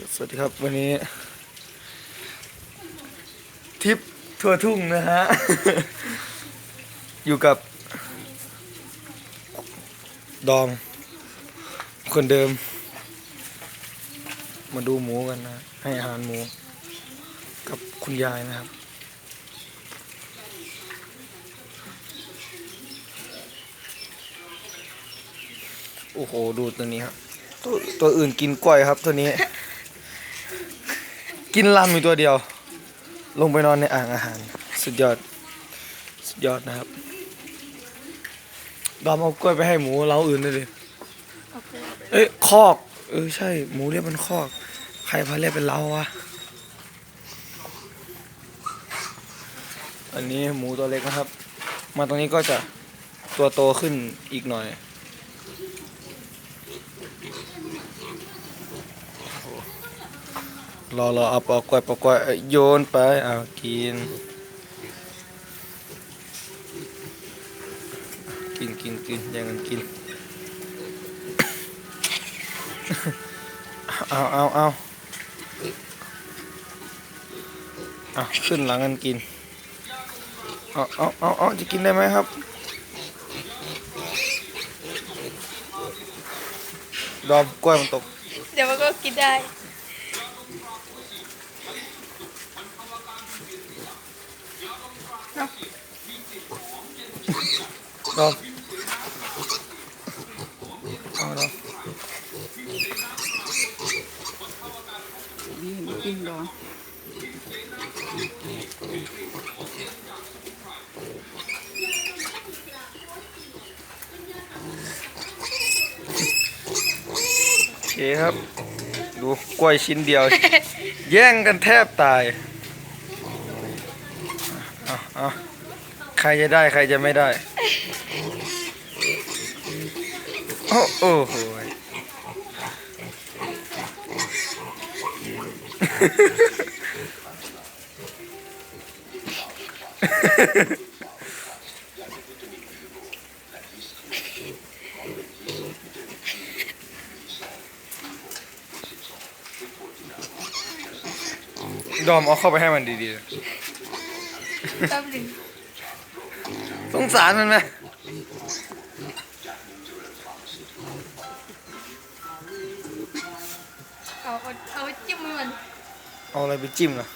สวัสดีครับวันนี้ทริปทัวร์ทุ่งนะฮะ อยู่กับ ดอม คนเดิม มาดูหมูกันนะ ให้อาหารหมู กับคุณยายนะครับ โอ้โห ดูตัวนี้ครับ ตัวตัวอื่นกินกล้วยครับตัวนี้ กินลำอยู่ตัวเดียว ลงไปนอนในอ่างอาหาร สุดยอด สุดยอดนะครับ ดอมเอากล้วยไปให้หมูเล้าอื่นด้วยดิเอ้ยคอก เออใช่ หมูเรียกมันคอก ใครพาเรียกเป็นเล้าวะ อันนี้หมูตัวเล็กนะครับ มาตรงนี้ก็จะตัวโตขึ้นอีกหน่อย รอรอเอาปอกกล้วยปอกกล้วยเอ้ยโยนไปเอากิน กินกินกินย่งกันกินเอาเอาเอาเอาขึ้นหลังกันกินเอาเอาเอาเอาจะกินได้ไหมครับดอมกล้วยมันตก เดี๋ยวมันก็กินได้ ดอมเอาดอมนี่กินดองโอเคครับ ดูกล้วยชิ้นเดียว แย่งกันแทบตายเอาเอาใครจะได้ใครจะไม่ได้ โอ้โอ้โหยดอมเอาเข้าไปให้มันดีแป๊บหนึงๆสงสารมันไหม เอาเอาเอาจิ้มให้มันเอาอะไรไปจิ้มล่ะ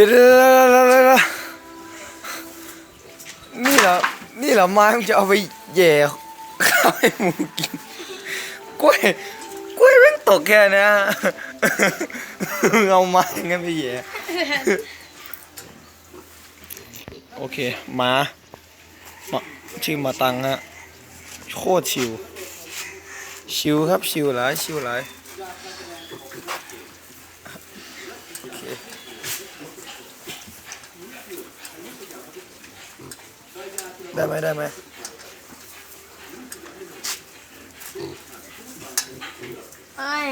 ดี๋ยวเดี๋ยวเดี๋ยวเดนี่เหรอ นี่เหรอไม้มันจะเอาไปแย่ข้าวให้หมูกิน กล้วย กล้วยม่งตกแค่นี้มึงเอาไม้งั้นไปแย่ โอเคหมามาชื่อมาตังฮะ โคตรชิว ชิวครับชิวหลายชิวหลาย โอเค ได้ไหมได้ไหมไอ้ย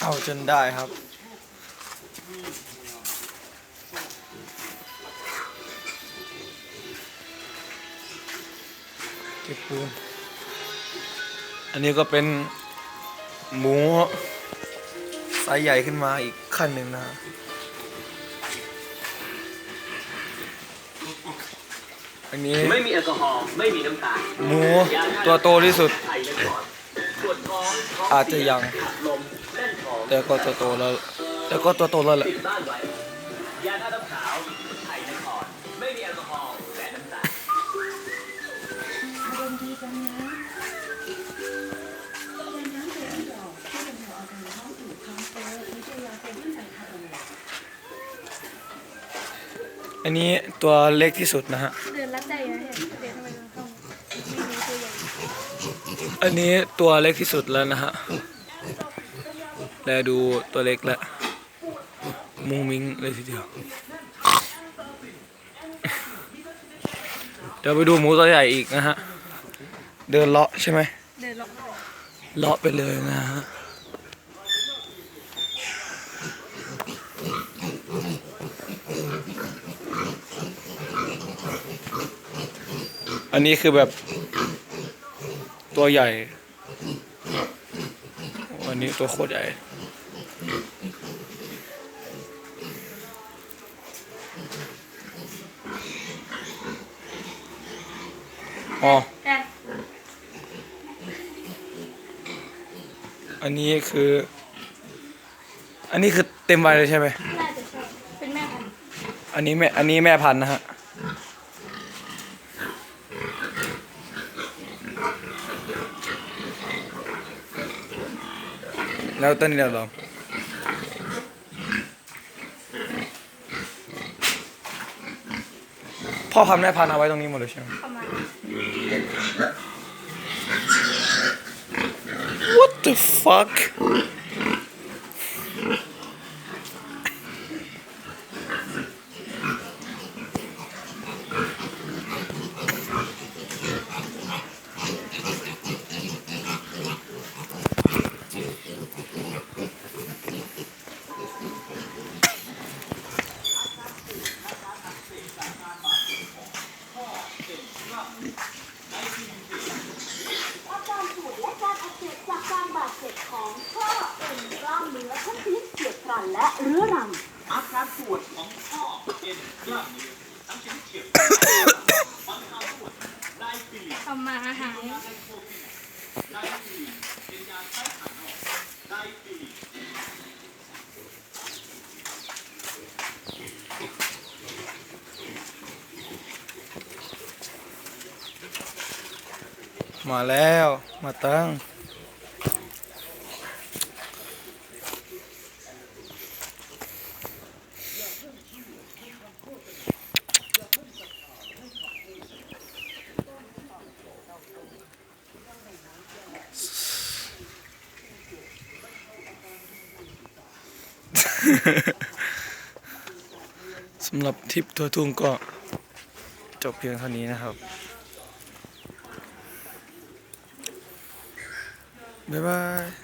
เอาจนได้ครับ เก็บปูน อันนี้ก็เป็นหมูไซส์ใหญ่ขึ้นมาอีกขั้นหนึ่งนะอันนี้ไม่มีแอลกอฮอล์ไม่มีน้ำตาลหมูตัวโตที่สุดไข่ยังก่อนปวดท้องท้องอาจจะยังขับลมแน่นท้องแต่ก็ตัวโตแล้ว แต่ก็ตัวโตแล้วแหละปิดบ้านไว้ยาท่าน้ำขาวไข่ยังก่อนไม่มีแอลกอฮอล์ อันนี้ตัวเล็กที่สุดนะฮะ เดินลัดได้ไหมเนี่ยเดินทำไมมันเข้าไม่มีตัวใหญ่อันนี้ตัวเล็กที่สุดแล้วนะฮะ แลดูตัวเล็กล้วมุงมิงเลยทีเดียว เดี๋ยวไปดูหมูตัวใหญ่อีกนะฮะ เดินเลาะใช่ไหมเดินล็อกไปเลาะไปเลยนะฮะอันนี้คือแบบตัวใหญ่ อันนี้ตัวโคตรใหญ่ อ๋อ แต่ อันนี้คือ อันนี้คือเต็มวัยเลยใช่ไหมน่าจะใช่เป็นแม่พันธุ์อันนี้แม่อันนี้แม่พันธุ์นะฮะแล้วต้นนี้เราลองพ่อพันธุ์แม่พันธุ์เอาไว้ตรงนี้หมดเลยใช่ไหม ประมาณ fuck วดของข้อเอ็นกล้ามเนื้ทั้งชนิดเฉียบพลันบรรเทาวดไดฟิลินทำมาหายไดโคฟินไดฟิลินเป็นยาใช้ขัดออกไดฟิลินมาแล้ว มาตั้ง สำหรับทริปทัวร์ทุ่งก็จบเพียงเท่านี้นะครับ บ๊ายบาย